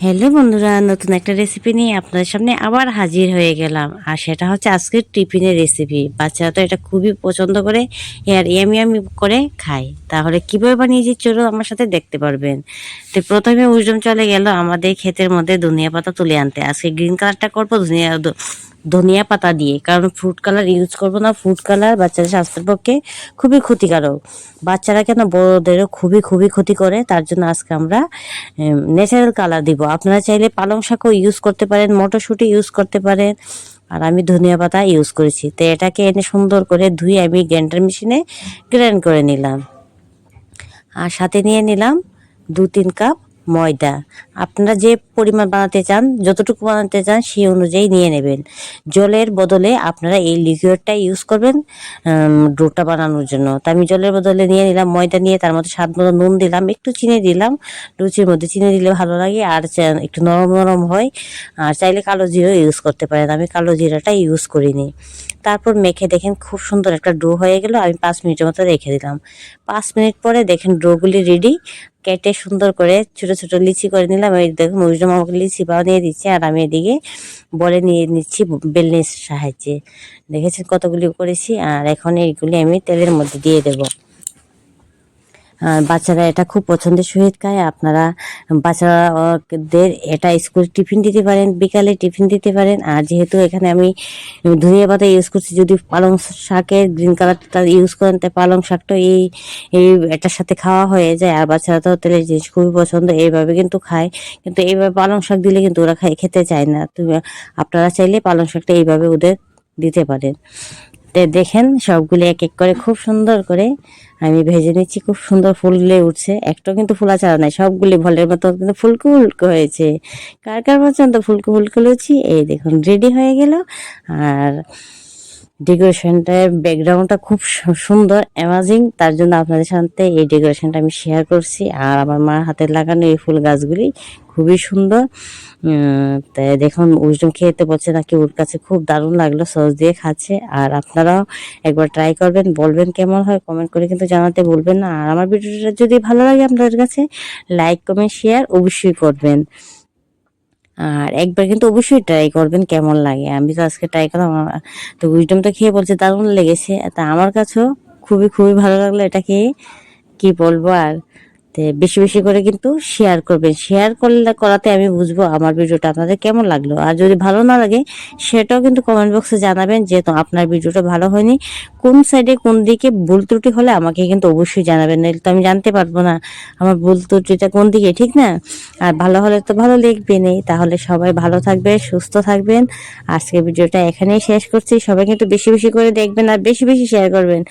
Hello বন্ধুরা, নতুন একটা রেসিপি নিয়ে আপনাদের সামনে আবার হাজির হয়ে গেলাম। আর সেটা হচ্ছে আজকের টিফিনের রেসিপি বাচ্চারা তো এটা খুবই পছন্দ করে আর ইয়ামি ইয়ামি করে খায়। তাহলে কীভাবে বানিয়েছি চলো আমার সাথে দেখতে পারবেন। তো প্রথমে উজম চলে গেল আমাদের ক্ষেতের মধ্যে ধনিয়া পাতা তুলে আনতে। আজকে গ্রিন কালারটা করব, ধনিয়া ধনিয়া পাতা দিয়ে। কারণ ফ্রুট কালার ইউজ করব না ফ্রুট কালার বাচ্চাদের স্বাস্থ্যের পক্ষে খুবই ক্ষতিকারক। বাচ্চারা কেন বড়দেরও খুবই খুবই ক্ষতি করে? তার জন্য আজকে আমরা ন্যাচারাল কালার দিব। আপনারা চাইলে পালং শাকও ইউজ করতে পারেন, মটরশুঁটি ইউজ করতে পারেন, আর আমি ধনিয়া পাতা ইউজ করেছি। তো এটাকে এনে সুন্দর করে ধুয়ে আমি গ্রাইন্ডার মেশিনে গ্রাইন্ড করে নিলাম। আর সাথে নিয়ে নিলাম দু তিন কাপ ময়দা। আপনারা যে পরিমাণ বানাতে চান, যতটুকু বানাতে চান, সেই অনুযায়ী নিয়ে নেবেন। জলের বদলে আপনারা এই লিকুইডটা ইউজ করবেন ডোটা বানানোর জন্য। তো আমি জলের বদলে নিয়ে নিলাম, ময়দা নিয়ে তার মধ্যে স্বাদ মতো নুন দিলাম, একটু চিনি দিলাম, লুচির মধ্যে চিনি দিলে ভালো লাগে, আর একটু নরম নরম হয়, আর চাইলে কালো জিরা ইউজ করতে পারেন। আমি কালো জিরাটা ইউজ করিনি। তারপর মেখে দেখেন খুব সুন্দর একটা ডো হয়ে গেল, আমি পাঁচ মিনিটের মতো রেখে দিলাম। পাঁচ মিনিট পরে দেখেন ডোগুলি রেডি কেটে সুন্দর করে ছোট ছোট লিচি করে নিলাম। এই দেখো মুজরম আমাকে লিচি বানিয়ে দিচ্ছে, আর আমি এদিকে বলে নিয়ে নিচ্ছি বেলনির সাহায্যে। দেখেছেন কতগুলি করেছি? আর এখন এইগুলি আমি তেলের মধ্যে দিয়ে দেবো। বাচ্চারা এটা খুব পছন্দের সহিত খায়। আপনারা বাচ্চাদের এটা স্কুল টিফিন দিতে পারেন, বিকালে টিফিন দিতে পারেন। আর যেহেতু এখানে আমি ধনিয়া পাতা ইউজ করছি, যদি পালং শাকের গ্রিন কালারটা ইউজ করেন তাই পালং শাকটা এই এই এটার সাথে খাওয়া হয়ে যায়। আর বাচ্চারা তো তেলের জিনিস খুবই পছন্দ, এইভাবে কিন্তু খায়। কিন্তু এইভাবে পালং শাক দিলে কিন্তু ওরা খেতে চায় না। তুমি আপনারা চাইলে পালং শাকটা এইভাবে ওদের দিতে পারেন। তে দেখেন সবগুলি এক এক করে খুব সুন্দর করে আমি ভেজে নিচ্ছি, খুব সুন্দর ফুলে উঠছে। একটাও কিন্তু ফুলা ছাড়া নাই, সবগুলি ভলের মতো কিন্তু ফুলকু ফুলকু হয়েছে। কার কার পছন্দ ফুলকু ফুলকু লুচি? এই দেখুন রেডি হয়ে গেল। আর ডেকোরেশনটার ব্যাকগ্রাউন্ডটা খুব সুন্দর অ্যামাজিং তার জন্য আপনাদের সাথে এই ডেকোরেশনটা আমি শেয়ার করছি। আর আমার মার হাতে লাগানো এই ফুল গাছগুলি খুবই সুন্দর। তাই দেখুন উজম খেতে বলছে নাকি ওর কাছে খুব দারুণ লাগল, সস দিয়ে খাচ্ছে। আর আপনারাও একবার ট্রাই করবেন, বলবেন কেমন হয় কমেন্ট করে কিন্তু জানাতে বলবেন না। আর আমার ভিডিওটা যদি ভালো লাগে আপনাদের কাছে লাইক কমেন্ট শেয়ার অবশ্যই করবেন। আর একবার কিন্তু অবশ্যই ট্রাই করবেন, কেমন লাগে। আমি তো আজকে ট্রাই করলাম তো উইজডম তো খেয়ে বলছে, দারুণ লেগেছে। তা আমার কাছেও খুবই খুবই ভালো লাগল এটা খেয়ে। কী বলব আর? বেশি বেশি করে কিন্তু শেয়ার করবেন। শেয়ার করলে করাতে আমি বুঝব আমার ভিডিওটা আপনাদের কেমন লাগল। আর যদি ভালো না লাগে, সেটাও কিন্তু কমেন্ট বক্সে জানাবেন যে আপনার ভিডিওটা ভালো হয়নি। কোন সাইডে কোন দিকে ভুল ত্রুটি হলে আমাকে কিন্তু অবশ্যই জানাবেন। নাহলে তো আমি জানতে পারব না আমার ভুল ত্রুটিটা কোন দিকে, ঠিক না? আর ভালো হলে তো ভালো লিখবেনই তাহলে সবাই ভালো থাকবে সুস্থ থাকবেন। আজকে ভিডিওটা এখানেই শেষ করছি। সবাই কিন্তু বেশি বেশি করে দেখবেন আর বেশি বেশি শেয়ার করবেন।